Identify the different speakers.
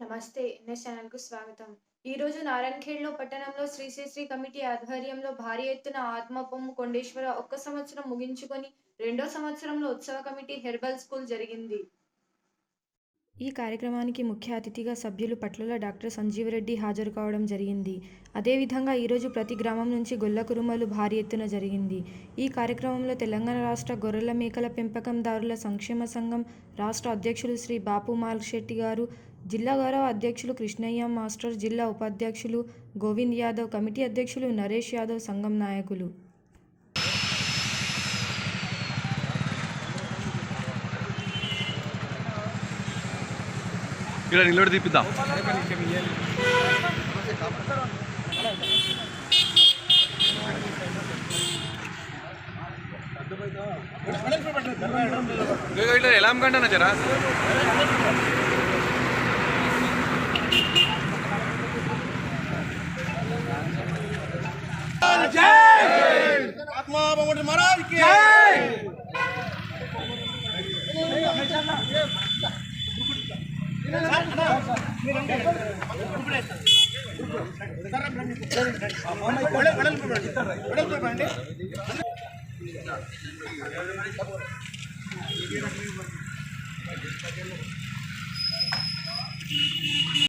Speaker 1: నమస్తే ఎన్ఎస్ ఛానల్కు స్వాగతం ఈరోజు నారాయణఖేడ్లో పట్టణంలో శ్రీ శ్రీ శ్రీ కమిటీ ఆధ్వర్యంలో భారీ ఎత్తున ఆత్మపొమ్ము కొండేశ్వర ఒక్క సంవత్సరం ముగించుకొని రెండో సంవత్సరంలో ఉత్సవ కమిటీ హెర్బల్ స్కూల్ జరిగింది. ఈ కార్యక్రమానికి ముఖ్య అతిథిగా సభ్యులు పట్లల డాక్టర్ సంజీవరెడ్డి హాజరు కావడం జరిగింది. అదేవిధంగా ఈరోజు ప్రతి గ్రామం నుంచి గొల్ల కురుమలు భారీ ఎత్తున జరిగింది. ఈ కార్యక్రమంలో తెలంగాణ రాష్ట్ర గొర్రెల మేకల పెంపకందారుల సంక్షేమ సంఘం రాష్ట్ర అధ్యక్షులు శ్రీ బాపు మాల్శెట్టి గారు జిల్లా గౌరవ అధ్యక్షులు కృష్ణయ్య మాస్టర్ జిల్లా ఉపాధ్యక్షులు గోవింద్ యాదవ్ కమిటీ అధ్యక్షులు నరేష్ యాదవ్ సంఘం నాయకులు.
Speaker 2: ఇక్కడ నిలబడి తీపిద్దాం. ఇగో ఇట్లా ఎలా అమ్మకంటానా జరా?
Speaker 3: आत्मा बमोट महाराज की Thank.